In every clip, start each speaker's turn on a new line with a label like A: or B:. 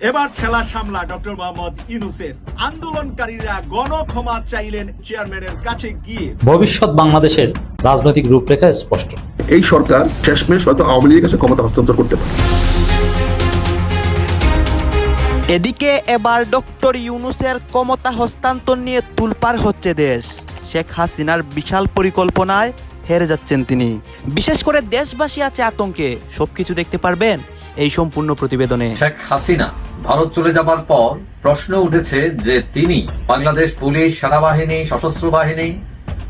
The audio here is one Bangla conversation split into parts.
A: এবার খেলা সামলা ডক্টর মোহাম্মদ ইনুসের আন্দোলনকারীরা গণ ক্ষমা চাইলেন চেয়ারম্যানের কাছে গিয়ে।
B: ভবিষ্যৎ বাংলাদেশের রাজনৈতিক রূপরেখা স্পষ্ট।
C: এই সরকার শেষমেশ হয়তো আওয়ামী লীগের কাছে ক্ষমতা হস্তান্তর করতে পারে।
D: এদিকে এবার ডক্টর ইউনুসের ক্ষমতা হস্তান্তর নিয়ে তুলপার হচ্ছে দেশ। শেখ হাসিনার বিশাল পরিকল্পনায় হেরে যাচ্ছেন তিনি। বিশেষ করে দেশবাসী আছে আতঙ্কে। সবকিছু দেখতে পারবেন এই সম্পূর্ণ প্রতিবেদনে
E: শেখ হাসিনা ভারত চলে যাবার পর প্রশ্ন উঠেছে যে তিনি বাংলাদেশ পুলিশ, সেনাবাহিনী, সশস্ত্র বাহিনী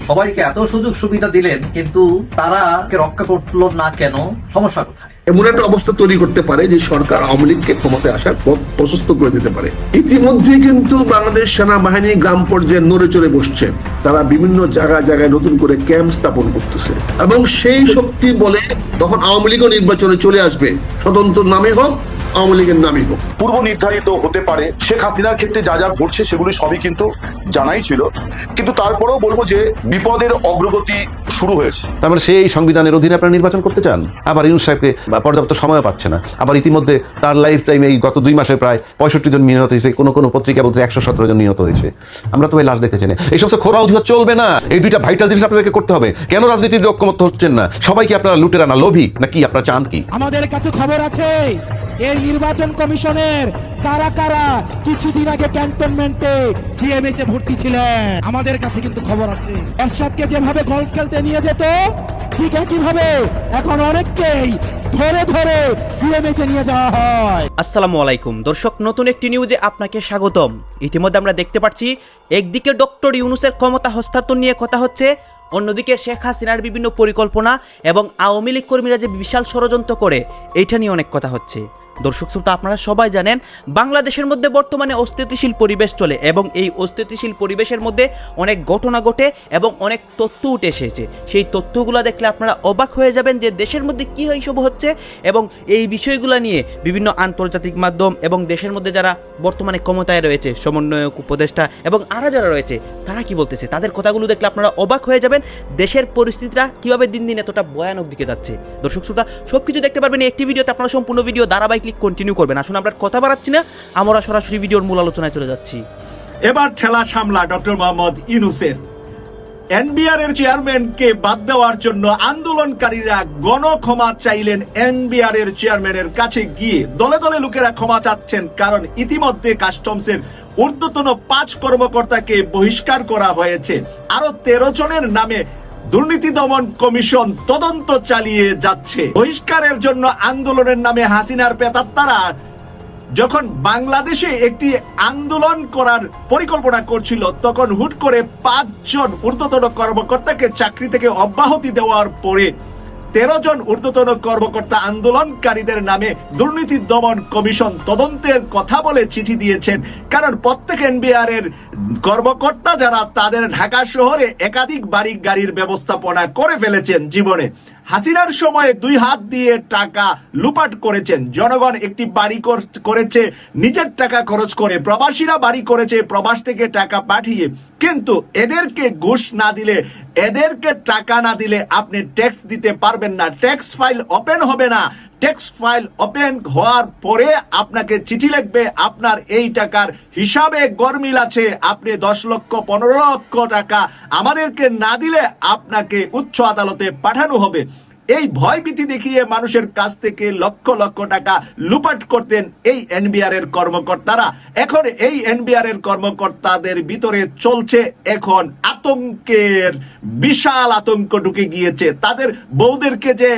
E: সবাইকে এত সুযোগ সুবিধা দিলেন, কিন্তু তারা রক্ষা করল না কেন? সমস্যা কোথায়?
C: এমন একটা অবস্থা তৈরি করতে পারে যে সরকার আওয়ামী লীগকে ক্ষমতায় আসার পথ প্রশস্ত করে দিতে পারে। ইতিমধ্যে কিন্তু বাংলাদেশ সেনাবাহিনী গ্রাম পর্যায়ে নড়ে চড়ে বসছে। তারা বিভিন্ন জায়গায় জায়গায় নতুন করে ক্যাম্প স্থাপন করতেছে। এবং সেই শক্তি বলে তখন আওয়ামী লীগও নির্বাচনে চলে আসবে। স্বতন্ত্র নামে হোক আওয়ামী লীগের নামে হোক।
F: পূর্ব নির্ধারিত হতে পারে। শেখ হাসিনার ক্ষেত্রে যা যা ঘটছে সেগুলি সবই কিন্তু জানাই ছিল। কিন্তু তারপরেও বলব যে বিপদের অগ্রগতি শুরু হয়েছে।
G: তার মানে সেই সংবিধানের অধীনে আপনারা নির্বাচন করতে চান? আবার ইউনুস সাহেবকে পর্যাপ্ত সময় পাচ্ছে না। আবার ইতিমধ্যে তার লাইফ টাইমে এই গত দুই মাসে প্রায় পঁয়ষট্টি জন নিহত হয়েছে কোনো কোনো পত্রিকা বলতে একশো সতেরো জন নিহত হয়েছে। আমরা তো এই লাশ দেখেছি না। এই সমস্ত খোরা অজুহাত চলবে না। এই দুইটা ভাইটাল জিনিস আপনাদেরকে করতে হবে। কেন রাজনীতির ঐক্যমত্য হচ্ছেন না? সবাইকে আপনারা লুটেরা না লোভী? না কি আপনারা চান কি?
H: আমাদের কাছে খবর আছে। এই নির্বাচন কমিশনের কারা কারা কিছুদিন আগে ক্যান্টনমেন্টে সিএমএইচ এ ভর্তি ছিলেন? আমাদের কাছে কিন্তু খবর আছে। এরশাদকে যেভাবে গলফ খেলতে নিয়ে যেত, ঠিক একইভাবে এখন অনেককেই
D: আসসালামু আলাইকুম। দর্শক, নতুন একটি নিউজে আপনাকে স্বাগতম। ইতিমধ্যে আমরা দেখতে পাচ্ছি, একদিকে ডক্টর ইউনুসের ক্ষমতা হস্তান্তর নিয়ে কথা হচ্ছে, অন্যদিকে শেখ হাসিনার বিভিন্ন পরিকল্পনা এবং আওয়ামী লীগ কর্মীরা যে বিশাল ষড়যন্ত্র করে, এইটা নিয়ে অনেক কথা হচ্ছে। দর্শক শ্রোতা, আপনারা সবাই জানেন, বাংলাদেশের মধ্যে বর্তমানে অস্থিতিশীল পরিবেশ চলে এবং এই অস্থিতিশীল পরিবেশের মধ্যে অনেক ঘটনা ঘটে এবং অনেক তথ্য উঠে এসেছে। সেই তথ্যগুলো দেখলে আপনারা অবাক হয়ে যাবেন যে দেশের মধ্যে কী এইসব হচ্ছে এবং এই বিষয়গুলো নিয়ে বিভিন্ন আন্তর্জাতিক মাধ্যম এবং দেশের মধ্যে যারা বর্তমানে ক্ষমতায় রয়েছে, সমন্বয়ক, উপদেষ্টা এবং আরও যারা রয়েছে, তারা কি বলতেছে? তাদের কথাগুলো দেখলে আপনারা অবাক হয়ে যাবেন দেশের পরিস্থিতিটা কীভাবে দিন দিন এতটা ভয়ানক দিকে যাচ্ছে। দর্শক শ্রোতা সব কিছু দেখতে পারবেন একটি ভিডিওতে, আপনারা সম্পূর্ণ ভিডিও ধারাবাহিক কন্টিনিউ করবেন। আসুন, আমরা কথা বাড়াচ্ছি না। আমরা সরাসরি ভিডিওর মূল আলোচনায় চলে যাচ্ছি।
A: এবার খেলা সামলা ডক্টর মোহাম্মদ ইনুসের এনবিআর এর চেয়ারম্যানকে বাদ দেওয়ার জন্য আন্দোলনকারীরা গণ ক্ষমা চাইলেন এনবিআর এর চেয়ারম্যানের কাছে গিয়ে। দলে দলে লোকেরা ক্ষমা চাচ্ছেন, কারণ ইতিমধ্যে কাস্টমসের ঊর্ধ্বতন পাঁচ কর্মকর্তাকে বহিষ্কার করা হয়েছে। আরও তেরো জনের নামে দুর্নীতি দমন কমিশন তদন্ত চালিয়ে যাচ্ছে। বহিষ্কারের জন্য আন্দোলনের নামে হাসিনার পেতাত্তারা যখন বাংলাদেশে একটি আন্দোলন করার পরিকল্পনা করছিল, তখন হুট করে পাঁচজন ঊর্ধ্বতন কর্মকর্তাকে চাকরি থেকে অব্যাহতি দেওয়ার পরে তেরো জন ঊর্ধ্বতন কর্মকর্তা আন্দোলনকারীদের নামে দুর্নীতি দমন কমিশন তদন্তের কথা বলে চিঠি দিয়েছেন। কারণ প্রত্যেক এনবিআর এর কর্মকর্তা যারা তাদের ঢাকা শহরে একাধিক বাড়ি গাড়ির ব্যবস্থাপনা করে ফেলেছেন জীবনে। হাসিনার সময়ে দুই হাত দিয়ে টাকা লুপাট করেছেন। জনগণ একটি বাড়ি কর- করেছে, নিজের টাকা খরচ করে। প্রবাসীরা বাড়ি করেছে, প্রবাস থেকে টাকা পাঠিয়ে। কিন্তু এদেরকে ঘুষ না দিলে, এদেরকে টাকা না দিলে আপনি ট্যাক্স দিতে পারবেন না। ট্যাক্স ফাইল ওপেন হবে না। ট্যাক্স ফাইল ওপেন হওয়ার পরে আপনাকে চিঠি লিখবে, আপনার এই টাকার হিসাবে গরমিল আছে। আপনি দশ লক্ষ, পনেরো লক্ষ টাকা আমাদেরকে না দিলে আপনাকে উচ্চ আদালতে পাঠানো হবে। এই ভয়ভীতি দেখিয়ে মানুষের কাছ থেকে লক্ষ লক্ষ টাকা লুপাট করতেন এই এনবিআর এর কর্মকর্তারা। এখন এই এনবিআর এর কর্মকর্তাদের ভিতরে চলছে এখন আতঙ্কের বিশাল আতঙ্ক ঢুকে গিয়েছে। তাদের বউদেরকে যে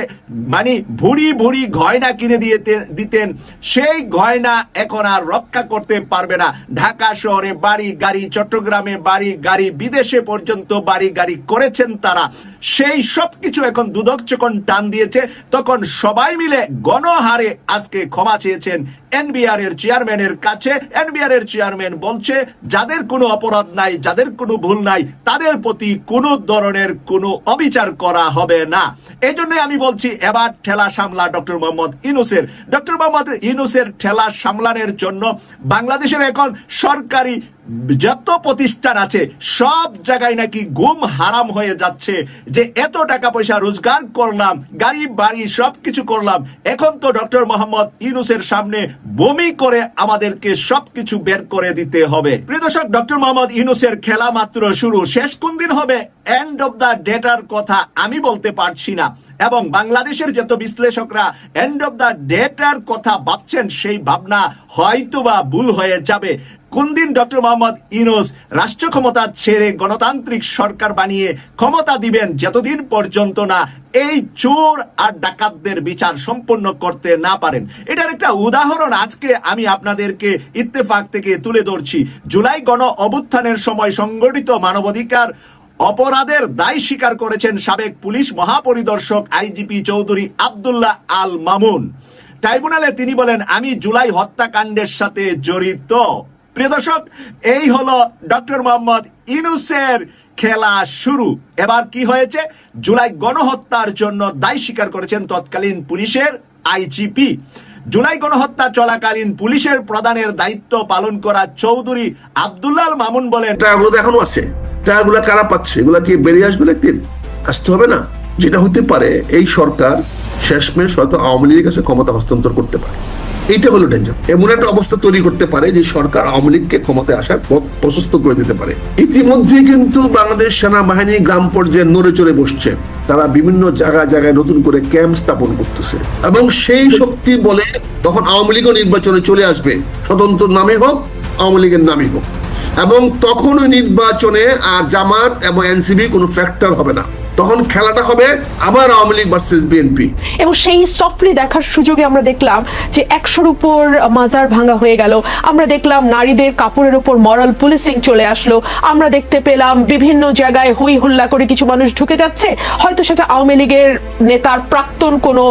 A: মানে ভুড়ি ভুড়ি গয়না কিনে দিয়ে দিতেন, সেই গয়না এখন আর রক্ষা করতে পারবে না। ঢাকা শহরে বাড়ি গাড়ি, চট্টগ্রামে বাড়ি গাড়ি, বিদেশে পর্যন্ত বাড়ি গাড়ি করেছেন তারা। সেই সব কিছু এখন দুদক যখন টান দিয়েছে, তখন সবাই মিলে গণহারে আজকে ক্ষমা চেয়েছেন এনবিআর এর চেয়ারম্যানের কাছে, এনবিআর এর চেয়ারম্যান বলছে, যাদের কোনো অপরাধ নাই, যাদের কোনো ভুল নাই, তাদের প্রতি কোনো ধরনের কোনো অবিচার করা হবে না। এই জন্য আমি বলছি, এবার ঠেলা সামলা ডক্টর মোহাম্মদ ইনুসের ডক্টর মোহাম্মদ ইনুসের ঠেলা সামলানোর জন্য বাংলাদেশের এখন সরকারি যত প্রতিষ্ঠান আছে, সব জায়গায় নাকি গুম হারাম হয়ে যাচ্ছে। যে এত টাকা পয়সা রোজগার করলাম, গাড়ি, বাড়ি সব কিছু করলাম, এখন তো ডক্টর মোহাম্মদ ইনুসের সামনে বমি করে আমাদেরকে সবকিছু বের করে দিতে হবে। প্রিয় দর্শক, ডক্টর মোহাম্মদ ইউনুসের খেলা মাত্র শুরু। শেষ কোন দিন হবে? এন্ড অব দা ডেটার কথা আমি বলতে পারছি না। এবং বাংলাদেশের যত বিশ্লেষকরা এন্ড অব দা ডেটার কথা ভাবছেন, সেই ভাবনা হয়তোবা ভুল হয়ে যাবে। কোন দিন ডক্টর মোহাম্মদ ইনোস রাষ্ট্র ক্ষমতা ছেড়ে গণতান্ত্রিক সরকার বানিয়ে ক্ষমতা দিবেন যতদিন পর্যন্ত না এই চোর আর ডাকাতদের বিচার সম্পন্ন করতে না পারেন? এটার একটা উদাহরণ আজকে আমি আপনাদেরকে ইত্তেফাক থেকে তুলে ধরছি। জুলাই গণ অভ্যুত্থানের সময় সংগঠিত মানবাধিকার অপরাধের দায় স্বীকার করেছেন সাবেক পুলিশ মহাপরিদর্শক আইজিপি চৌধুরী আব্দুল্লাহ আল মামুন। ট্রাইব্যুনালে তিনি বলেন, আমি জুলাই হত্যাকাণ্ডের সাথে জড়িত। প্রিয় দর্শক, এই হলো ডক্টর মোহাম্মদ ইনুসের খেলা শুরু। এবার কি হয়েছে? জুলাই গণহত্যার জন্য দায় স্বীকার করেছেন তৎকালীন পুলিশের আইজিপি। জুলাই গণহত্যা চলাকালীন পুলিশের প্রধানের দায়িত্ব পালন করা চৌধুরী আব্দুল্লাল মামুন বলেন
C: টাকাগুলো এখনও আছে। টাকাগুলো কারা পাচ্ছে? এগুলা কি বেরিয়ে আসবে একদিন আসতে হবে না। যেটা হতে পারে, এই সরকার শেষমেশ হয়তো আওয়ামী লীগের কাছে ক্ষমতা হস্তান্তর করতে পারে। এইটা হলো ডেঞ্জার এমন একটা অবস্থা তৈরি করতে পারে যে সরকার আওয়ামী লীগকে ক্ষমতায় আসার পথ প্রশস্ত করে দিতে পারে। ইতিমধ্যে কিন্তু বাংলাদেশ সেনাবাহিনী গ্রাম পর্যায়ে নড়ে চড়ে বসছে। তারা বিভিন্ন জায়গায় জায়গায় নতুন করে ক্যাম্প স্থাপন করতেছে। এবং সেই শক্তি বলে তখন আওয়ামী লীগও নির্বাচনে চলে আসবে। স্বতন্ত্র নামে হোক, আওয়ামী লীগের নামে হোক। এবং তখন ওই নির্বাচনে আর জামাত এবং এনসিবি কোনো ফ্যাক্টর হবে না। তখন খেলাটা হবে আবার আওয়ামী লীগ ভার্সেস বিএনপি
I: এবং সেই সফটলি দেখার সুযোগে আমরা দেখলাম যে একশোর উপর মাজার ভাঙা হয়ে গেল। আমরা দেখলাম নারীদের কাপড়ের উপর মরাল পুলিশিং চলে আসলো। আমরা দেখতে পেলাম বিভিন্ন জায়গায় হই হুল্লা করে কিছু মানুষ ঢুকে যাচ্ছে। হয়তো সেটা আওয়ামী লীগের নেতার প্রাক্তন কোনো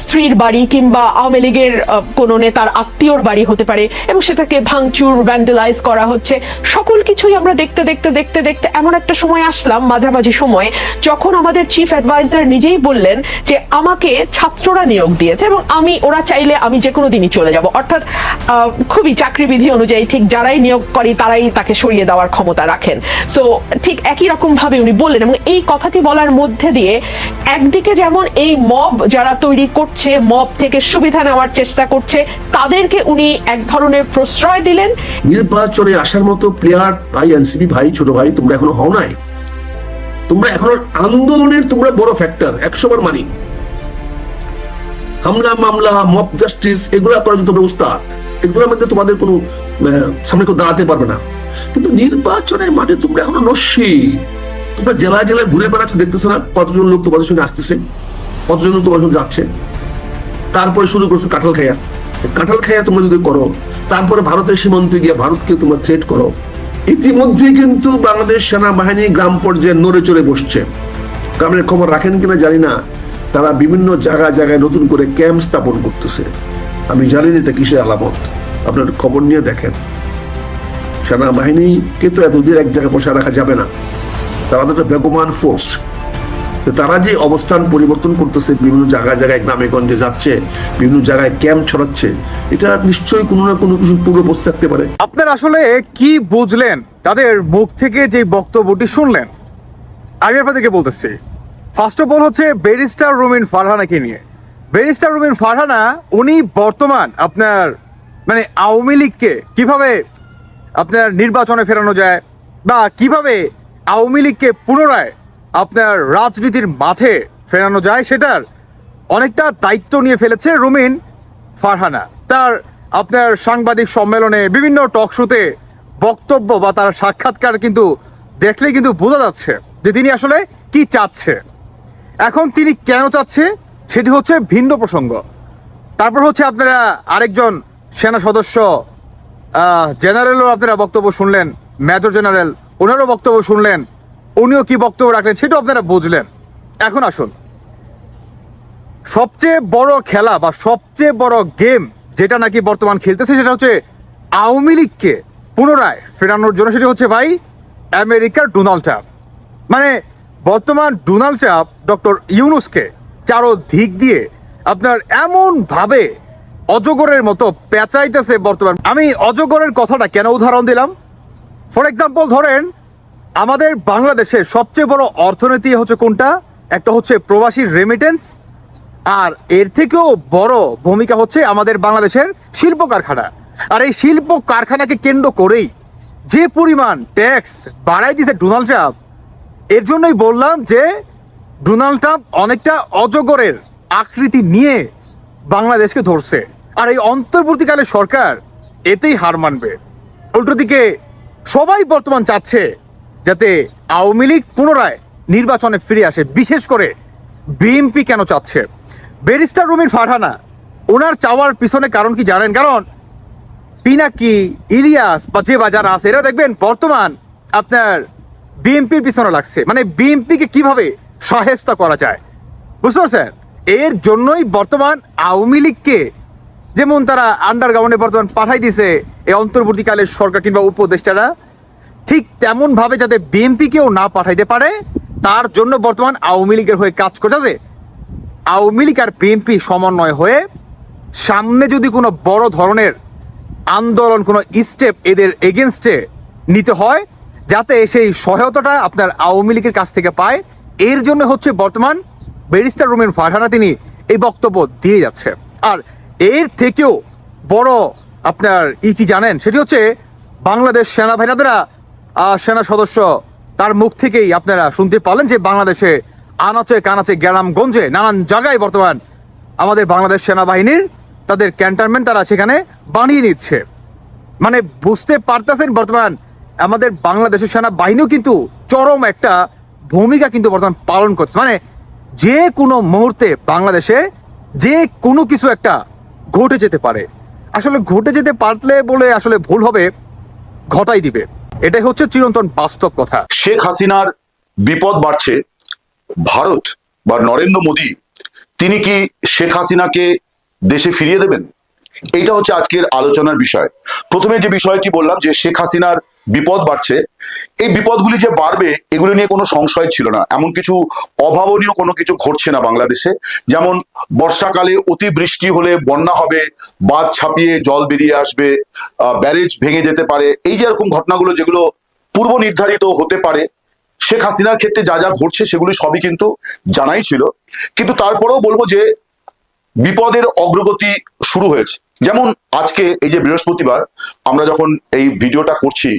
I: স্ত্রীর বাড়ি কিংবা আওয়ামী লীগের কোনো নেতার আত্মীয়র বাড়ি হতে পারে এবং সেটাকে ভাঙচুর ভ্যান্ডেলাইজ করা হচ্ছে। সকল কিছুই আমরা দেখতে দেখতে দেখতে দেখতে এমন একটা সময় আসলাম, মাঝামাঝি সময়, যখন আমাদের চিফ অ্যাডভাইজার নিজেই বললেন যে, আমাকে ছাত্ররা নিয়োগ দিয়েছে এবং আমি, ওরা চাইলে আমি যে কোনো দিনই চলে যাব। অর্থাৎ খুবই চাকরিবিধি অনুযায়ী ঠিক যারাই নিয়োগ করে, তারাই তাকে সরিয়ে দেওয়ার ক্ষমতা রাখেন। সো ঠিক একই রকম ভাবে উনি বললেন এবং এই কথাটি বলার মধ্যে দিয়ে একদিকে যেমন এই মব যারা তৈরি করছে মব থেকে সুবিধা নেওয়ার চেষ্টা করছে, তাদেরকে উনি এক ধরনের প্রশ্রয় দিলেন।
C: নির্বাচনে আসার মতো প্লেয়ার ভাই এনসিপি ভাই, ছোট ভাই, তোমরা এখনও হও নাই। তোমরা এখনও আন্দোলনের তোমরা বড় ফ্যাক্টর একশো বার মানি। হামলা, মামলা মব জাস্টিস এগুলো জন্য তোমরা উস্তাদ। এগুলোর মধ্যে তোমাদের কোনো সামনে কেউ দাঁড়াতে পারবে না। কিন্তু নির্বাচনের মাঠে তোমরা এখনও নস্যি। তোমরা জেলায় জেলায় ঘুরে বেড়াচ্ছ, দেখতেছো না কতজন লোক তোমাদের সঙ্গে আসতেছে, কতজন লোক তোমাদের সঙ্গে যাচ্ছে। তারপরে শুরু করছ কাঁঠাল খাইয়া কাঁঠাল খাইয়া তোমরা যদি করো, তারপরে ভারতের সীমান্তে গিয়ে ভারতকে তোমরা থ্রেট করো। ইতিমধ্যে কিন্তু বাংলাদেশ সেনাবাহিনী গ্রাম পর্যায়ে নড়ে চড়ে বসছে। গ্রামের খবর রাখেন কিনা জানি না। তারা বিভিন্ন জায়গায় জায়গায় নতুন করে ক্যাম্প স্থাপন করতেছে। আমি জানি না এটা কিসের আলামত। আপনার খবর নিয়ে দেখেন। সেনাবাহিনীকে তো এতদিন এক জায়গায় বসে রাখা যাবে না। তারা তো একটা বেগমান ফোর্স তারা যে অবস্থান পরিবর্তন করতেছে, বিভিন্ন জায়গায় জায়গায় গ্রামে গঞ্জে যাচ্ছে, বিভিন্ন জায়গায় ক্যাম্প ছড়াচ্ছে, এটা নিশ্চয়ই কোনো না কোনো কিছু পূর্ব থাকতে পারে।
J: আপনার আসলে কি বুঝলেন? তাদের মুখ থেকে যে বক্তব্যটি শুনলেন? আমি আপনাদেরকে বলতেছি ফার্স্ট অফ অল হচ্ছে ব্যারিস্টার রুমিন ফারহানাকে নিয়ে। ব্যারিস্টার রুমিন ফারহানা, উনি বর্তমান আপনার মানে আওয়ামী লীগকে কীভাবে আপনার নির্বাচনে ফেরানো যায় বা কীভাবে আওয়ামী লীগকে পুনরায় আপনার রাজনীতির মাঠে ফেরানো যায়, সেটার অনেকটা দায়িত্ব নিয়ে ফেলেছে রুমিন ফারহানা। তার আপনার সাংবাদিক সম্মেলনে বিভিন্ন টক শোতে বক্তব্য বা তার সাক্ষাৎকার কিন্তু দেখলেই কিন্তু বোঝা যাচ্ছে যে তিনি আসলে কি চাচ্ছে। এখন তিনি কেন চাচ্ছে, সেটি হচ্ছে ভিন্ন প্রসঙ্গ। তারপর হচ্ছে আপনারা আরেকজন সেনা সদস্য জেনারেলও আপনারা বক্তব্য শুনলেন মেজর জেনারেল ওনারও বক্তব্য শুনলেন। উনিও কি বক্তব্য রাখলেন সেটাও আপনারা বুঝলেন। এখন আসুন। সবচেয়ে বড় খেলা বা সবচেয়ে বড় গেম যেটা নাকি বর্তমান খেলতেছে সেটা হচ্ছে আওয়ামী লীগকে পুনরায় ফেরানোর জন্য সেটা হচ্ছে ভাই আমেরিকার ডোনাল্ড ট্রাম্প। মানে বর্তমান ডোনাল্ড ট্রাম্প, ডক্টর ইউনুসকে চারো দিক দিয়ে আপনার এমন ভাবে অজগরের মতো পেঁচাইতেছে বর্তমান। আমি অজগরের কথাটা কেন উদাহরণ দিলাম? ফর এক্সাম্পল ধরেন আমাদের বাংলাদেশের সবচেয়ে বড় অর্থনীতি হচ্ছে কোনটা? একটা হচ্ছে প্রবাসী রেমিটেন্স আর এর থেকেও বড় ভূমিকা হচ্ছে আমাদের বাংলাদেশের শিল্প কারখানা। আর এই শিল্প কারখানাকে কেন্দ্র করেই যে পরিমাণ ট্যাক্স বাড়াই দিয়েছে ডোনাল্ড ট্রাম্প, এর জন্যই বললাম যে ডোনাল্ড ট্রাম্প অনেকটা অজগরের আকৃতি নিয়ে বাংলাদেশকে ধরছে। আর এই অন্তর্বর্তীকালে সরকার এতেই হার মানবে। উল্টো দিকে সবাই বর্তমান চাচ্ছে যাতে আওয়ামী লীগ পুনরায় নির্বাচনে ফিরে আসে, বিশেষ করে বিএনপি কেন চাচ্ছে? ব্যারিস্টার রুমির ফারহানা, ওনার চাওয়ার পিছনে কারণ কি জানেন? কারণ পিনাকি, ইলিয়াস বা যে বাজার আছে, এরা দেখবেন বর্তমান আপনার বিএনপির পিছনে লাগছে। মানে বিএনপিকে কীভাবে সহেস্তা করা যায়? বুঝতে পারছেন? এর জন্যই বর্তমান আওয়ামী লীগকে যেমন তারা আন্ডারগ্রাউন্ডে বর্তমান পাঠাই দিছে, এই অন্তর্বর্তীকালের সরকার কিংবা উপদেষ্টারা ঠিক তেমন ভাবে যাতে বিএনপিকেও না পাঠাইতে পারে, তার জন্য বর্তমান আওয়ামী লীগের হয়ে কাজ করতেছে আওয়ামী লীগ আর বিএনপি সমন্বয় হয়ে সামনে যদি কোনো বড় ধরনের আন্দোলন, কোনো স্টেপ এদের এগেনস্টে নিতে হয়, যাতে সেই সহায়তাটা আপনার আওয়ামী লীগের কাছ থেকে পায়, এর জন্য হচ্ছে বর্তমান ব্যারিস্টার রুমেন ফারহানা তিনি এই বক্তব্য দিয়ে যাচ্ছে। আর এর থেকেও বড় আপনার ই কি জানেন? সেটি হচ্ছে বাংলাদেশ সেনাবাহিনীরা সেনা সদস্য, তার মুখ থেকেই আপনারা শুনতে পারলেন যে বাংলাদেশে আনাচে কানাচে গ্রামগঞ্জে নানান জায়গায় বর্তমান আমাদের বাংলাদেশ সেনাবাহিনীর তাদের ক্যান্টনমেন্ট তারা সেখানে বানিয়ে নিচ্ছে। মানে বুঝতে পারতেছেন বর্তমান আমাদের বাংলাদেশের সেনাবাহিনীও কিন্তু চরম একটা ভূমিকা কিন্তু বর্তমান পালন করছে। মানে যে কোনো মুহূর্তে বাংলাদেশে যে কোনো কিছু একটা ঘটে যেতে পারে। আসলে ঘটে যেতে পারলে বলে আসলে ভুল হবে, ঘটাই দিবে। এটাই হচ্ছে চিরন্তন বাস্তব কথা।
F: শেখ হাসিনার বিপদ বাড়ছে। ভারত বা নরেন্দ্র মোদী, তিনি কি শেখ হাসিনাকে দেশে ফিরিয়ে দেবেন? এইটা হচ্ছে আজকের আলোচনার বিষয়। প্রথমে যে বিষয়টি বললাম যে শেখ হাসিনার বিপদ বাড়ছে। এই বিপদগুলি যে বাড়বে, এগুলো নিয়ে কোনো সংশয় ছিল না। এমন কিছু অভাবনীয় কোনো কিছু ঘটছে না বাংলাদেশে। যেমন বর্ষাকালে অতিবৃষ্টি হলে বন্যা হবে, বাঁধ ছাপিয়ে জল বেরিয়ে আসবে ব্যারেজ ভেঙে যেতে পারে। এই যে এরকম ঘটনাগুলো যেগুলো পূর্ব নির্ধারিত হতে পারে, শেখ হাসিনার ক্ষেত্রে যা যা ঘটছে সেগুলি সবই কিন্তু জানাই ছিল। কিন্তু তারপরেও বলব যে বিপদের অগ্রগতি শুরু হয়েছে। যেমন আজকে এই যে বৃহস্পতিবার আমরা যখন এই ভিডিওটা করছি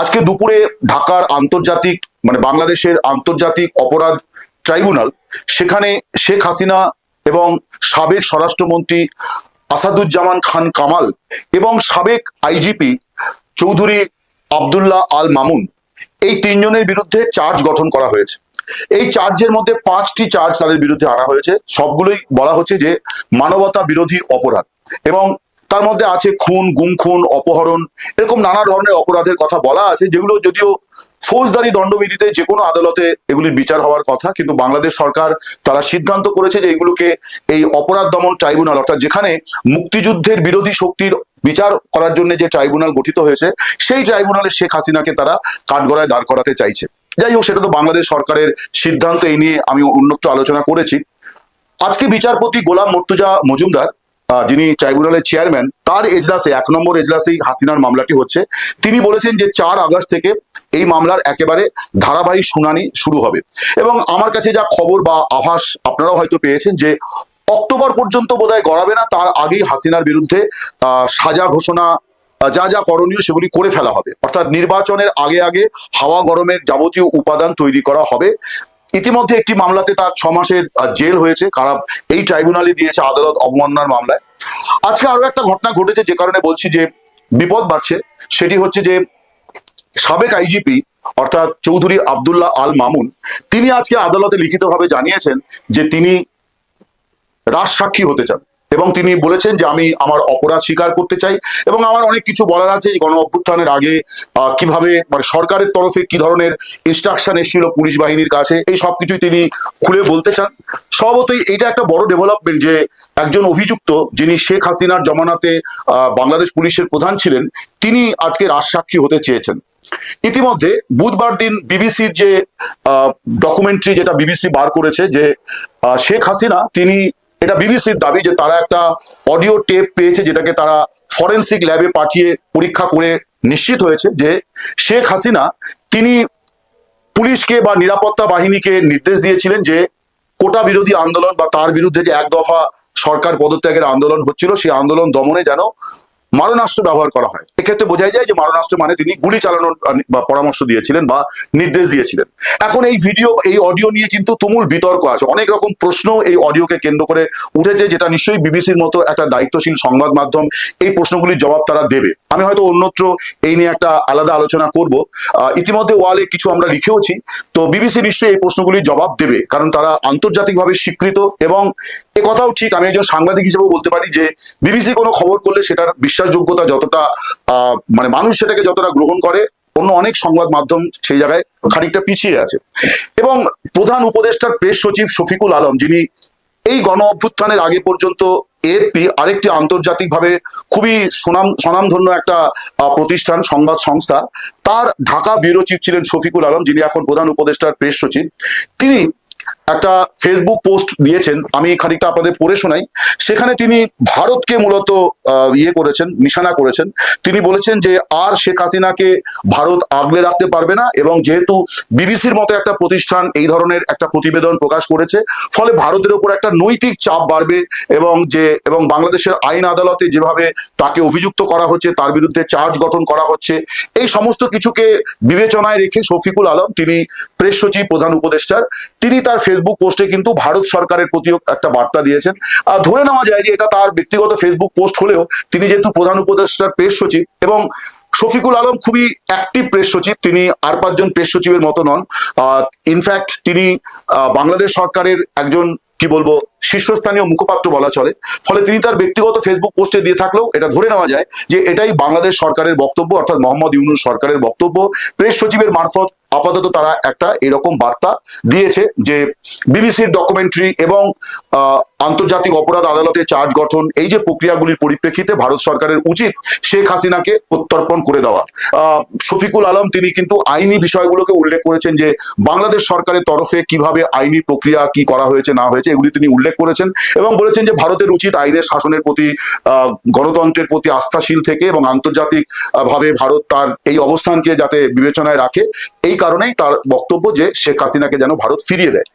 F: আজকে দুপুরে ঢাকার আন্তর্জাতিক মানে বাংলাদেশের আন্তর্জাতিক অপরাধ ট্রাইব্যুনাল, সেখানে শেখ হাসিনা এবং সাবেক স্বরাষ্ট্রমন্ত্রী আসাদুজ্জামান খান কামাল এবং সাবেক আইজিপি চৌধুরী আব্দুল্লাহ আল মামুন, এই তিনজনের বিরুদ্ধে চার্জ গঠন করা হয়েছে। এই চার্জের মধ্যে পাঁচটি চার্জ তাদের বিরুদ্ধে আনা হয়েছে। সবগুলোই বলা হচ্ছে যে মানবতা বিরোধী অপরাধ এবং তার মধ্যে আছে খুন গুম খুন অপহরণ, এরকম নানা ধরনের অপরাধের কথা বলা আছে, যেগুলো যদিও ফৌজদারি দণ্ডবিধিতে যে কোনো আদালতে এগুলির বিচার হওয়ার কথা, কিন্তু বাংলাদেশ সরকার তারা সিদ্ধান্ত করেছে যে এগুলোকে এই অপরাধ দমন ট্রাইব্যুনাল, অর্থাৎ যেখানে মুক্তিযুদ্ধের বিরোধী শক্তির বিচার করার জন্য যে ট্রাইব্যুনাল গঠিত হয়েছে, সেই ট্রাইব্যুনালে শেখ হাসিনাকে তারা কাঠগড়ায় দাঁড় করাতে চাইছে। যাই হোক, সেটা তো বাংলাদেশ সরকারের সিদ্ধান্ত, এই নিয়ে আমি অন্যত্র আলোচনা করেছি। আজকে বিচারপতি গোলাম মর্তুজা মজুমদার যিনি ট্রাইব্যুনালের চেয়ারম্যান, তার এজলাসে, এক নম্বর এজলাসেই হাসিনার মামলাটি হচ্ছে। তিনি বলেছেন যে চার আগস্ট থেকে এই মামলার একেবারে ধারাবাহিক শুনানি শুরু হবে। এবং আমার কাছে যা খবর বা আভাস আপনারাও হয়তো পেয়েছেন যে অক্টোবর পর্যন্ত বোধহয় গড়াবে না, তার আগেই হাসিনার বিরুদ্ধে সাজা ঘোষণা যা যা করণীয় সেগুলি করে ফেলা হবে। অর্থাৎ নির্বাচনের আগে আগে হাওয়া গরমের যাবতীয় উপাদান তৈরি করা হবে। ইতিমধ্যে একটি মামলাতে তার ছ মাসের জেল হয়েছে। কারা এই ট্রাইব্যুনালে দিয়েছে আদালত অবমাননার মামলায়। আজকে আরও একটা ঘটনা ঘটেছে যে কারণে বলছি যে বিপদ বাড়ছে। সেটি হচ্ছে যে সাবেক আইজিপি অর্থাৎ চৌধুরী আবদুল্লাহ আল মামুন, তিনি আজকে আদালতে লিখিতভাবে জানিয়েছেন যে তিনি রাজসাক্ষী হতে চান। এবং তিনি বলেছেন যে আমি আমার অপরাধ স্বীকার করতে চাই এবং আমার অনেক কিছু বলার আছে গণ অভ্যুত্থানের আগে কীভাবে মানে সরকারের তরফে কি ধরনের ইনস্ট্রাকশন এসেছিল পুলিশ বাহিনীর কাছে, এই সব কিছুই তিনি খুলে বলতে চান। স্বভাবতই এটা একটা বড় ডেভেলপমেন্ট যে একজন অভিযুক্ত যিনি শেখ হাসিনার জমানাতে বাংলাদেশ পুলিশের প্রধান ছিলেন, তিনি আজকে রাজসাক্ষী হতে চেয়েছেন। ইতিমধ্যে বুধবার দিন বিবিসির যে ডকুমেন্টারি যেটা বিবিসি বার করেছে যে শেখ হাসিনা তিনি এটা বিবিসির দাবি যে তারা একটা অডিও টেপ পেয়েছে যেটাকে তারা ফরেন্সিক ল্যাবে পাঠিয়ে পরীক্ষা করে নিশ্চিত হয়েছে যে শেখ হাসিনা তিনি পুলিশকে বা নিরাপত্তা বাহিনীকে নির্দেশ দিয়েছিলেন যে কোটা বিরোধী আন্দোলন বা তার বিরুদ্ধে যে এক দফা সরকার পদত্যাগের আন্দোলন হচ্ছিল, সেই আন্দোলন দমনে যেন মারণাস্ত্র ব্যবহার করা হয়। এক্ষেত্রে বোঝাই যায় যে মারণাস্ত্র মানে তিনি গুলি চালানোর বা পরামর্শ দিয়েছিলেন বা নির্দেশ দিয়েছিলেন। এখন এই ভিডিও এই অডিও নিয়ে কিন্তু তুমুল বিতর্ক আছে। অনেক রকম প্রশ্ন এই অডিওকে কেন্দ্র করে উঠেছে, যেটা নিশ্চয়ই বিবিসির মতো একটা দায়িত্বশীল সংবাদ মাধ্যম এই প্রশ্নগুলির জবাব তারা দেবে। আমি হয়তো অন্যত্র এই নিয়ে একটা আলাদা আলোচনা করব। ইতিমধ্যে ওয়ালে কিছু আমরা লিখেওছি। তো বিবিসি নিশ্চয়ই এই প্রশ্নগুলির জবাব দেবে, কারণ তারা আন্তর্জাতিকভাবে স্বীকৃত এবং এ কথাও ঠিক, আমি একজন সাংবাদিক হিসেবে বলতে পারি যে বিবিসি কোনো খবর করলে সেটার বিশ্বাসযোগ্যতা যতটা মানে মানুষ সেটাকে যতটা গ্রহণ করে, অন্য অনেক সংবাদ মাধ্যম সেই জায়গায় খানিকটা পিছিয়ে আছে। এবং প্রধান উপদেষ্টার প্রেস সচিব শফিকুল আলম, যিনি এই গণ অভ্যুত্থানের আগে পর্যন্ত এএফপি আরেকটি আন্তর্জাতিকভাবে খুবই সুনাম স্বনামধন্য একটা প্রতিষ্ঠান, সংবাদ সংস্থা, তার ঢাকা ব্যুরো চিফ ছিলেন শফিকুল আলম, যিনি এখন প্রধান উপদেষ্টার প্রেস সচিব। তিনি একটা ফেসবুক পোস্ট দিয়েছেন, আমি খানিকটা আপনাদের পড়ে শোনাই। সেখানে তিনি ভারতকে মূলত ইয়ে করেছেন, নিশানা করেছেন। তিনি বলেছেন যে আর শেখ হাসিনাকে ভারত আগলে রাখতে পারবে না এবং যেহেতু বিবিসির মতো একটা প্রতিষ্ঠান এই ধরনের একটা প্রতিবেদন প্রকাশ করেছে, ফলে ভারতের ওপর একটা নৈতিক চাপ বাড়বে এবং যে, এবং বাংলাদেশের আইন আদালতে যেভাবে তাকে অভিযুক্ত করা হচ্ছে, তার বিরুদ্ধে চার্জ গঠন করা হচ্ছে, এই সমস্ত কিছুকে বিবেচনায় রেখে শফিকুল আলম, তিনি প্রেস সচিব, প্রধান উপদেষ্টার, তিনি তার ফেসবুক পোস্টে কিন্তু ভারত সরকারের প্রতিও একটা বার্তা দিয়েছেন। আর ধরে নেওয়া যায় যে এটা তার ব্যক্তিগত ফেসবুক পোস্ট হলেও তিনি যেহেতু প্রধান উপদেষ্টার প্রেস সচিব এবং শফিকুল আলম খুবই অ্যাক্টিভ প্রেস সচিব, তিনি আর পাঁচজন প্রেস সচিবের মতো নন। ইনফ্যাক্ট তিনি বাংলাদেশ সরকারের একজন, কি বলব, শীর্ষস্থানীয় মুখপাত্র বলা চলে। ফলে তিনি তার ব্যক্তিগত ফেসবুক পোস্টে দিয়ে থাকলেও এটা ধরে নেওয়া যায় যে এটাই বাংলাদেশ সরকারের বক্তব্য, অর্থাৎ মোহাম্মদ ইউনুস সরকারের বক্তব্য। প্রেস সচিবের মারফত আপাতত তারা একটা এরকম বার্তা দিয়েছে যে বিবিসির ডকুমেন্টারি এবং আন্তর্জাতিক অপরাধ আদালতে চার্জ গঠন, এই যে প্রক্রিয়াগুলির পরিপ্রেক্ষিতে ভারত সরকারের উচিত শেখ হাসিনাকে প্রত্যর্পণ করে দেওয়া। শফিকুল আলম তিনি কিন্তু আইনি বিষয়গুলোকে উল্লেখ করেছেন যে বাংলাদেশ সরকারের তরফে কীভাবে আইনি প্রক্রিয়া কি করা হয়েছে, না হয়েছে, এগুলি তিনি উল্লেখ করেছেন এবং বলেছেন যে ভারতের উচিত আইনের শাসনের প্রতি গণতন্ত্রের প্রতি আস্থাশীল থেকে এবং আন্তর্জাতিক ভাবে ভারত তার এই অবস্থানকে যাতে বিবেচনায় রাখে, এই কারণেই তার বক্তব্য যে শেখ হাসিনাকে যেন ভারত ফিরিয়ে দেয়।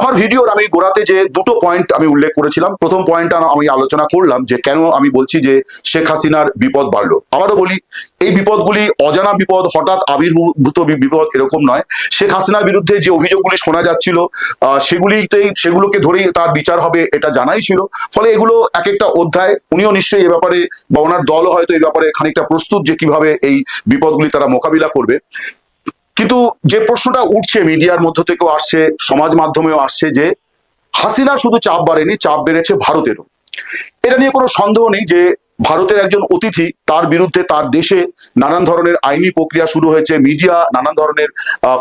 F: আমার ভিডিওর আমি গোড়াতে যে দুটো পয়েন্ট আমি উল্লেখ করেছিলাম। প্রথম পয়েন্টটা আমি আলোচনা করলাম যে কেন আমি বলছি যে শেখ হাসিনার বিপদ বাড়লো। আবারও বলি, এই বিপদগুলি অজানা বিপদ, হঠাৎ আবির্ভূত বিপদ এরকম নয়। শেখ হাসিনার বিরুদ্ধে যে অভিযোগগুলি শোনা যাচ্ছিল সেগুলিতেই সেগুলোকে ধরেই তার বিচার হবে এটা জানাই ছিল। ফলে এগুলো এক একটা অধ্যায়, উনিও নিশ্চয়ই এ ব্যাপারে বা ওনার দলও হয়তো এই ব্যাপারে খানিকটা প্রস্তুত যে কীভাবে এই বিপদগুলি তারা মোকাবিলা করবে। কিন্তু যে প্রশ্নটা উঠছে মিডিয়ার মধ্য থেকেও আসছে, সমাজ মাধ্যমেও আসছে যে হাসিনা শুধু চাপ বাড়েনি, চাপ বেড়েছে ভারতেরও। এটা নিয়ে কোনো সন্দেহ নেই যে ভারতের একজন অতিথি তার বিরুদ্ধে তার দেশে নানান ধরনের আইনি প্রক্রিয়া শুরু হয়েছে, মিডিয়া নানান ধরনের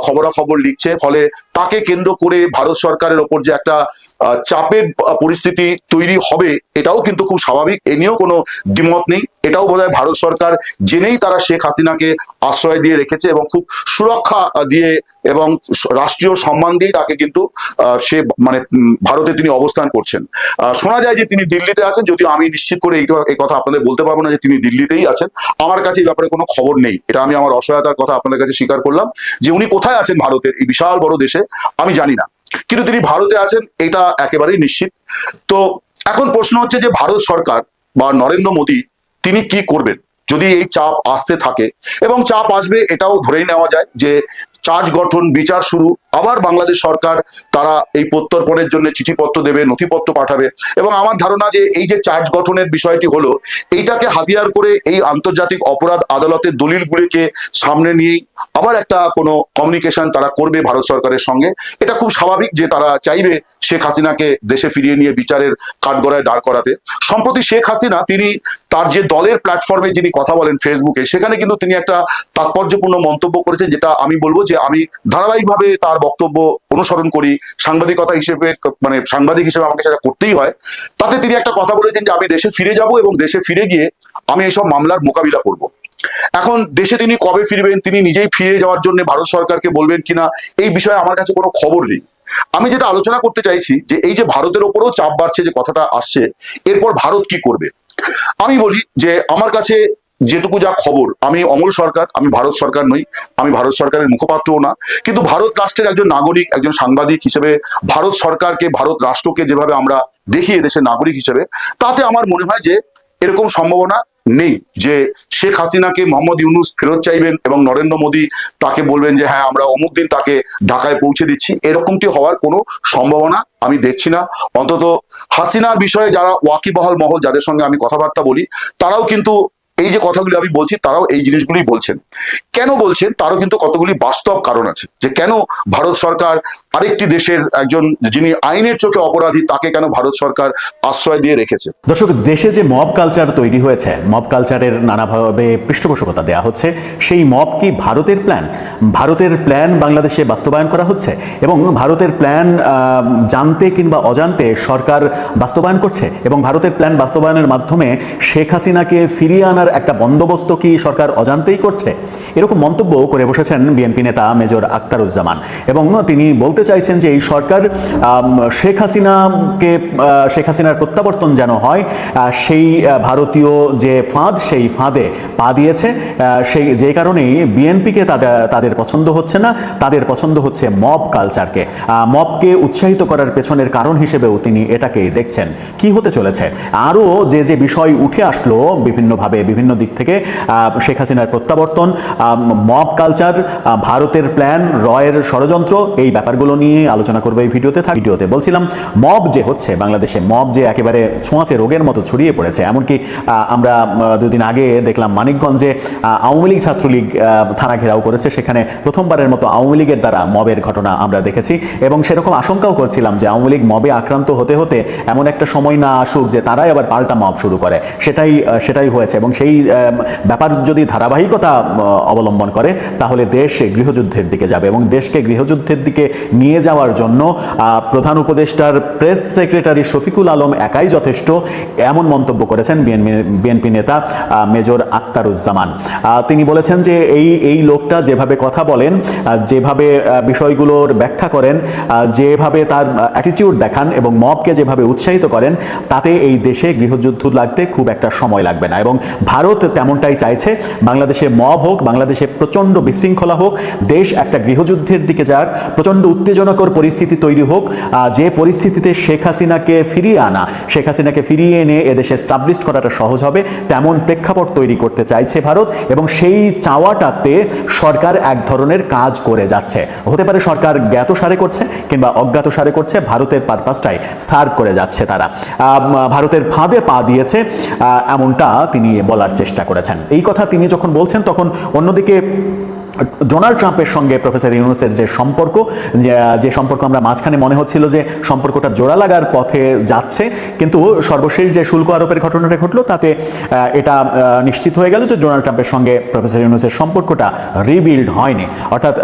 F: খবরাখবর লিখছে, ফলে তাকে কেন্দ্র করে ভারত সরকারের ওপর যে একটা চাপের পরিস্থিতি তৈরি হবে, এটাও কিন্তু খুব স্বাভাবিক। এ নিয়েও কোনো দ্বিমত নেই। এটাও বোধহয় ভারত সরকার জেনেই তারা শেখ হাসিনাকে আশ্রয় দিয়ে রেখেছে এবং খুব সুরক্ষা দিয়ে এবং রাষ্ট্রীয় সম্মান দিয়ে তাকে কিন্তু সে মানে ভারতে তিনি অবস্থান করছেন। শোনা যায় যে তিনি দিল্লিতে আছেন, যদিও আমি নিশ্চিত করে এই কথা আপনাদের বলতে পারব না যে তিনি দিল্লিতেই আছেন। আমার কাছে এই ব্যাপারে কোনো খবর নেই। এটা আমি আমার অসহায়তার কথা আপনাদের কাছে স্বীকার করলাম যে উনি কোথায় আছেন ভারতের এই বিশাল বড় দেশে, আমি জানি না। কিন্তু তিনি ভারতে আছেন, এটা একেবারেই নিশ্চিত। তো এখন প্রশ্ন হচ্ছে যে ভারত সরকার বা নরেন্দ্র মোদী তিনি কি করবেন? যদি এই চাপ আসতে থাকে, এবং চাপ আসবে এটাও ধরেই নেওয়া যায় যে চার্জ গঠন, বিচার শুরু, আবার বাংলাদেশ সরকার তারা এই প্রত্যর্পণের জন্য চিঠিপত্র দেবে, নথিপত্র পাঠাবে। এবং আমার ধারণা যে এই যে চার্জ গঠনের বিষয়টি হলো, এইটাকে হাতিয়ার করে এই আন্তর্জাতিক অপরাধ আদালতের দলিলগুলিকে সামনে নিয়েই আবার একটা কোনো কমিউনিকেশন তারা করবে ভারত সরকারের সঙ্গে। এটা খুব স্বাভাবিক যে তারা চাইবে শেখ হাসিনাকে দেশে ফিরিয়ে নিয়ে বিচারের কাঠগড়ায় দাঁড় করাতে। সম্প্রতি শেখ হাসিনা, তিনি তার যে দলের প্ল্যাটফর্মে যিনি কথা বলেন ফেসবুকে সেখানে কিন্তু তিনি একটা তাৎপর্যপূর্ণ মন্তব্য করেছেন, যেটা আমি বলব যে আমি ধারাবাহিকভাবে তার বক্তব্য অনুসরণ করি, সাংবাদিকতা হিসেবে মানে সাংবাদিক হিসেবে আমাকে সেটা করতেই হয়। তাতে তিনি একটা কথা বলেছেন যে আমি দেশে ফিরে যাব এবং দেশে ফিরে গিয়ে আমি এইসব মামলার মোকাবিলা করব। এখন দেশে তিনি কবে ফিরবেন, তিনি নিজেই ফিরে যাওয়ার জন্য ভারত সরকারকে বলবেন কিনা, এই বিষয়ে আমার কাছে কোনো খবর নেই। আমি যেটা আলোচনা করতে চাইছি যে এই যে ভারতের ওপরেও চাপ বাড়ছে যে কথাটা আসছে, এরপর ভারত কি করবে? আমি বলি যে আমার কাছে যেটুকু যা খবর, আমি অমল সরকার, আমি ভারত সরকার নই, আমি ভারত সরকারের মুখপাত্রও না, কিন্তু ভারত রাষ্ট্রের একজন নাগরিক, একজন সাংবাদিক হিসেবে, ভারত সরকারকে, ভারত রাষ্ট্রকে যেভাবে আমরা দেখি এদেশের নাগরিক হিসেবে, তাতে আমার মনে হয় যে এরকম সম্ভাবনা নেই যে শেখ হাসিনাকে মোহাম্মদ ইউনুস ফেরত চাইবেন এবং নরেন্দ্র মোদী তাকে বলবেন যে হ্যাঁ আমরা অমুক দিন তাকে ঢাকায় পৌঁছে দিচ্ছি। এরকমটি হওয়ার কোনো সম্ভাবনা আমি দেখছি না। অন্তত হাসিনার বিষয়ে যারা ওয়াকিবহাল মহল, যাদের সঙ্গে আমি কথাবার্তা বলি, তারাও কিন্তু এই যে কথাগুলি আমি বলছি, তারাও এই জিনিসগুলি বলছেন। কেন বলছেন? তারও কিন্তু কতগুলি বাস্তব কারণ আছে। যে কেন ভারত সরকার আরেকটি দেশের একজন যিনি আইনের চোখে অপরাধী, তাকে কেন ভারত সরকার আশ্রয় দিয়ে রেখেছে?
K: দর্শক, দেশে যে মব কালচার তৈরি হয়েছে, মব কালচারের নানাভাবে পৃষ্ঠপোষকতা দেওয়া হচ্ছে, সেই মব কি ভারতের প্ল্যান ভারতের প্ল্যান বাংলাদেশে বাস্তবায়ন করা হচ্ছে এবং ভারতের প্ল্যান জানতে কিংবা অজান্তে সরকার বাস্তবায়ন করছে এবং ভারতের প্ল্যান বাস্তবায়নের মাধ্যমে শেখ হাসিনাকে ফিরিয়ে আনার একটা বন্দোবস্ত কি সরকার অজান্তেই করছে? এরকম মন্তব্য করে বসেছেন বিএনপি নেতা মেজর আক্তারুজ্জামান এবং তিনি বলতে চাইছেন যে এই সরকার শেখ হাসিনাকে শেখ হাসিনার প্রত্যাবর্তন যেন হয় সেই ভারতীয় যে ফাঁদ, সেই ফাঁদে পা দিয়েছে সেই, যে কারণেই বিএনপিকে তাদের তাদের পছন্দ হচ্ছে না, তাদের পছন্দ হচ্ছে মব কালচারকে। মবকে উৎসাহিত করার পেছনের কারণ হিসেবেও তিনি এটাকেই দেখছেন। কি হতে চলেছে? আরও যে যে বিষয় উঠে আসলো বিভিন্নভাবে, বিভিন্ন দিক থেকে শেখ হাসিনার প্রত্যাবর্তন মব কালচার ভারতের প্ল্যান, রয়ের ষড়যন্ত্র, এই ব্যাপারগুলো নিয়ে আলোচনা করব এই ভিডিওতে থাক ভিডিওতে। বলছিলাম, মব যে হচ্ছে, বাংলাদেশে মব যে একেবারে ছোঁয়াচে রোগের মতো ছড়িয়ে পড়েছে, এমনকি আমরা দুদিন আগে দেখলাম মানিকগঞ্জে আওয়ামী লীগ ছাত্রলীগ থানা ঘেরাও করেছে, সেখানে প্রথমবারের মতো আওয়ামী লীগের দ্বারা মবের ঘটনা আমরা দেখেছি এবং সেরকম আশঙ্কাও করছিলাম যে আওয়ামী লীগ মবে আক্রান্ত হতে হতে এমন একটা সময় না আসুক যে তারাই আবার পাল্টা মব শুরু করে। সেটাই সেটাই হয়েছে এবং সেই ব্যাপার যদি ধারাবাহিকতা অবলম্বন করে, তাহলে দেশ গৃহযুদ্ধের দিকে যাবে এবং দেশকে গৃহযুদ্ধের দিকে নিয়ে যাওয়ার জন্য প্রধান উপদেষ্টার প্রেস সেক্রেটারি শফিকুল আলম একাই যথেষ্ট এমন মন্তব্য করেছেন বিএনপি নেতা মেজর আক্তারুজ্জামান তিনি বলেছেন যে এই এই লোকটা যেভাবে কথা বলেন যেভাবে বিষয়গুলোর ব্যাখ্যা করেন যেভাবে তার অ্যাটিটিউড দেখান এবং মবকে যেভাবে উৎসাহিত করেন, তাতে এই দেশে গৃহযুদ্ধ লাগতে খুব একটা সময় লাগবে না। এবং ভারত তেমনটাই চাইছে, বাংলাদেশে মব হোক, বাংলাদেশে প্রচণ্ড বিশৃঙ্খলা হোক, দেশ একটা গৃহযুদ্ধের দিকে যাক, প্রচণ্ড উত্তেজনকর পরিস্থিতি তৈরি হোক যে পরিস্থিতিতে শেখ হাসিনাকে ফিরিয়ে আনা, শেখ হাসিনাকে ফিরিয়ে এনে এদেশে স্টাবলিশ করাটা সহজ হবে, তেমন প্রেক্ষাপট তৈরি করতে চাইছে ভারত এবং সেই চাওয়াটাতে সরকার এক ধরনের কাজ করে যাচ্ছে। হতে পারে সরকার জ্ঞাত সারে করছে কিংবা অজ্ঞাত সারে করছে, ভারতের পারপাসটাই সার্ভ করে যাচ্ছে তারা। ভারতের ফাঁদে পা দিয়েছে এমনটা তিনি বলার চেষ্টা করেছেন। এই কথা তিনি যখন বলছেন, তখন অন্যদিকে ডোনাল্ড ট্রাম্পের সঙ্গে প্রফেসর ইউনুসের যে সম্পর্ক, যে- সম্পর্ক আমরা মাঝখানে মনে হচ্ছিল যে সম্পর্কটা জোড়া লাগার পথে যাচ্ছে, কিন্তু সর্বশেষ যে শুল্ক আরোপের ঘটনাটা ঘটলো, তাতে এটা নিশ্চিত হয়ে গেল যে ডোনাল্ড ট্রাম্পের সঙ্গে প্রফেসর ইউনুসের সম্পর্কটা রিবিল্ড হয়নি। অর্থাৎ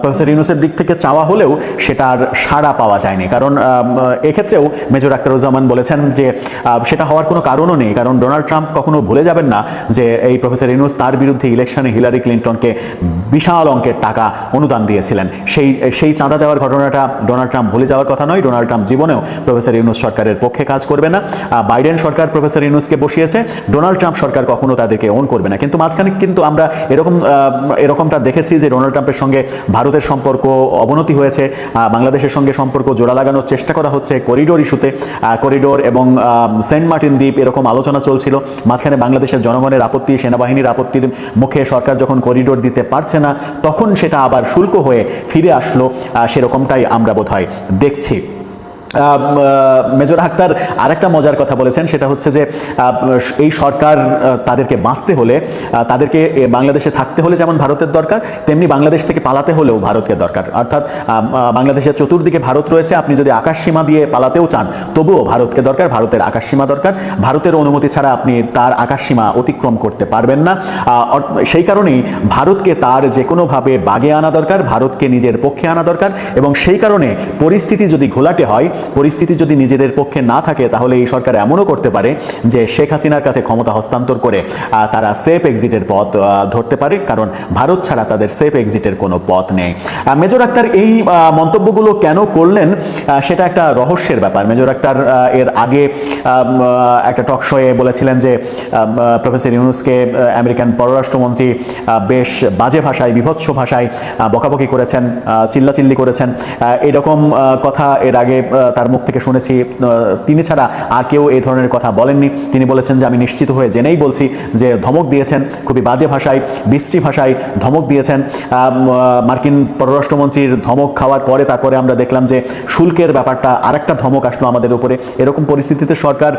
K: প্রফেসর ইউনুসের দিক থেকে চাওয়া হলেও সেটার সাড়া পাওয়া যায়নি। কারণ এক্ষেত্রেও মেজর আক্তারুজ্জামান বলেছেন যে সেটা হওয়ার কোনো কারণও নেই। কারণ ডোনাল্ড ট্রাম্প কখনো ভুলে যাবেন না যে, এই প্রফেসর ইউনুস তার বিরুদ্ধে ইলেকশনে হিলারি ক্লিন্টনকে বিশাল অঙ্কের টাকা অনুদান দিয়েছিলেন। সেই সেই চাঁদা দেওয়ার ঘটনাটা ডোনাল্ড ট্রাম্প ভুলে যাওয়ার কথা নয়। ডোনাল্ড ট্রাম্প জীবনেও প্রফেসর ইউনুস সরকারের পক্ষে কাজ করবে না। বাইডেন সরকার প্রফেসর ইউনুসকে বসিয়েছে। ডোনাল্ড ট্রাম্প সরকার কখনো তাদেরকে অন করবে না। কিন্তু মাঝখানে কিন্তু আমরা এরকম এরকমটা দেখেছি যে ডোনাল্ড ট্রাম্পের সঙ্গে ভারতের সম্পর্ক অবনতি হয়েছে। বাংলাদেশের সঙ্গে সম্পর্ক জোড়া লাগানোর চেষ্টা করা হচ্ছে করিডোর ইস্যুতে করিডোর এবং সেন্ট মার্টিন দ্বীপ এরকম আলোচনা চলছিল। মাঝখানে বাংলাদেশের জনগণের আপত্তি, সেনাবাহিনীর আপত্তির মুখে সরকার যখন করিডোর দিতে পারছে না তখন সেটা আবার শুল্ক হয়ে ফিরে আসলো সেরকমটাই আমরা বোধহয় দেখছি। মেজর আক্তার আরেকটা মজার কথা বলেছেন, সেটা হচ্ছে যে এই সরকার তাদেরকে বাঁচতে হলে তাদেরকে বাংলাদেশে থাকতে হলে যেমন ভারতের দরকার, তেমনি বাংলাদেশ থেকে পালাতে হলেও ভারতকে দরকার। অর্থাৎ বাংলাদেশের চতুর্দিকে ভারত রয়েছে, আপনি যদি আকাশ সীমা দিয়ে পালাতেও চান, তবুও ভারতকে দরকার, ভারতের আকাশ সীমা দরকার। ভারতের অনুমতি ছাড়া আপনি তার আকাশ সীমা অতিক্রম করতে পারবেন না। সেই কারণেই ভারতকে তার যে কোনোভাবে বাগে আনা দরকার, ভারতকে নিজের পক্ষে আনা দরকার এবং সেই কারণে পরিস্থিতি যদি ঘোলাটে হয় পরিস্থিতি যদি নিজেদের পক্ষে না থাকে, তাহলে এই সরকার এমনও করতে পারে যে শেখ হাসিনার কাছে ক্ষমতা হস্তান্তর করে তারা সেফ এক্সিটের পথ ধরতে পারে, কারণ ভারত ছাড়া তাদের সেফ এক্সিটের কোনো পথ নেই। মেজর আক্তার, এই মন্তব্যগুলো কেন করলেন? সেটা একটা রহস্যের ব্যাপার। মেজর আক্তার এর আগে একটা টক শোয়ে বলেছিলেন যে প্রফেসর ইউনুসকে আমেরিকান পররাষ্ট্রমন্ত্রী বেশ বাজে ভাষায়, বিভৎস ভাষায় বকাবকি করেছেন চিল্লাচিল্লি করেছেন। এরকম কথা এর আগে তার মুখ থেকে শুনেছি তিনি ছাড়া আর কেউ এই ধরনের কথা বলেননি। তিনি বলেছেন যে আমি নিশ্চিত হয়ে জেনেই বলছি যে ধমক দিয়েছেন খুবই বাজে ভাষায় বিশ্রী ভাষায় ধমক দিয়েছেন। মার্কিন পররাষ্ট্রমন্ত্রীর ধমক খাওয়ার পরে তারপরে আমরা দেখলাম যে শুল্কের ব্যাপারটা আরেকটা ধমক আসলো আমাদের উপরে। এরকম পরিস্থিতিতে সরকার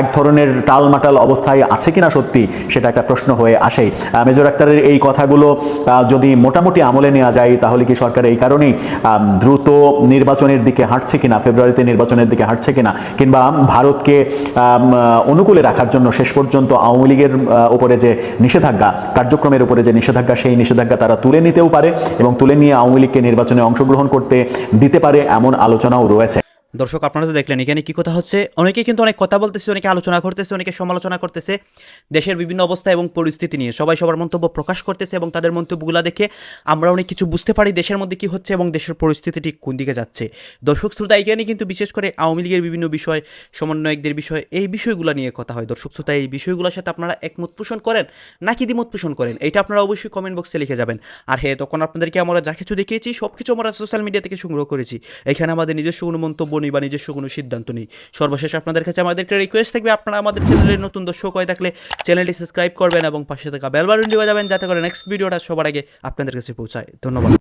K: এক ধরনের টালমাটাল অবস্থায় আছে কিনা সত্যি সেটা একটা প্রশ্ন হয়ে আহ, মেজর আক্তারের এই কথাগুলো যদি মোটামুটি আমলে নেওয়া যায় তাহলে কি সরকার এই কারণেই দ্রুত নির্বাচনের দিকে হাঁটছে কিনা? ফেব্রুয়ারিতে নির্বাচনের দিকে হাঁটছে কিনা, কিংবা ভারতকে অনুকূলে রাখার জন্য শেষ পর্যন্ত আওয়ামী লীগের উপরে যে নিষেধাজ্ঞা, কার্যক্রমের উপরে যে নিষেধাজ্ঞা, সেই নিষেধাজ্ঞা তারা তুলে নিতেও পারে এবং তুলে নিয়ে আওয়ামী লীগকে নির্বাচনে অংশগ্রহণ করতে দিতে পারে এমন আলোচনাও রয়েছে।
D: দর্শক, আপনারা তো দেখলেন, এখানে কি কথা হচ্ছে? অনেকে কিন্তু অনেক কথা বলতেছে, অনেকে আলোচনা করতেছে, অনেকে সমালোচনা করতেছে দেশের বিভিন্ন অবস্থা এবং পরিস্থিতি নিয়ে। সবাই সবার মন্তব্য প্রকাশ করতেছে এবং তাদের মন্তব্যগুলো দেখে আমরা অনেক কিছু বুঝতে পারি দেশের মধ্যে কি হচ্ছে এবং দেশের পরিস্থিতিটি কোন দিকে যাচ্ছে। দর্শক, শ্রোতা এখানে কিন্তু বিশেষ করে আওয়ামী লীগের বিভিন্ন বিষয়, সমন্বয়কদের বিষয়, এই বিষয়গুলো নিয়ে কথা হয়। দর্শক, শ্রোতা, এই বিষয়গুলোর সাথে আপনারা একমত পোষণ করেন নাকি দ্বিমত পোষণ করেন? এটা আপনারা অবশ্যই কমেন্ট বক্সে লিখে যাবেন। আর হ্যাঁ তখন আপনাদেরকে আমরা যা কিছু দেখিয়েছি সব কিছু আমরা সোশ্যাল মিডিয়া থেকে সংগ্রহ করেছি। এখানে আমাদের নিজস্ব কোনো মন্তব্য নেই বা নিজস্ব কোনো সিদ্ধান্ত নেই। সর্বশেষ আপনাদের কাছে আমাদেরকে রিকোয়েস্ট থাকবে, আপনারা আমাদের চ্যানেলের নতুন দর্শক হয়ে থাকলে চ্যানেলটি সাবস্ক্রাইব করবেন এবং পাশে থাকা বেল বাটনটি বাজাবেন, যাতে করে নেক্সট ভিডিওটা সবার আগে আপনাদের কাছে পৌঁছায়। ধন্যবাদ।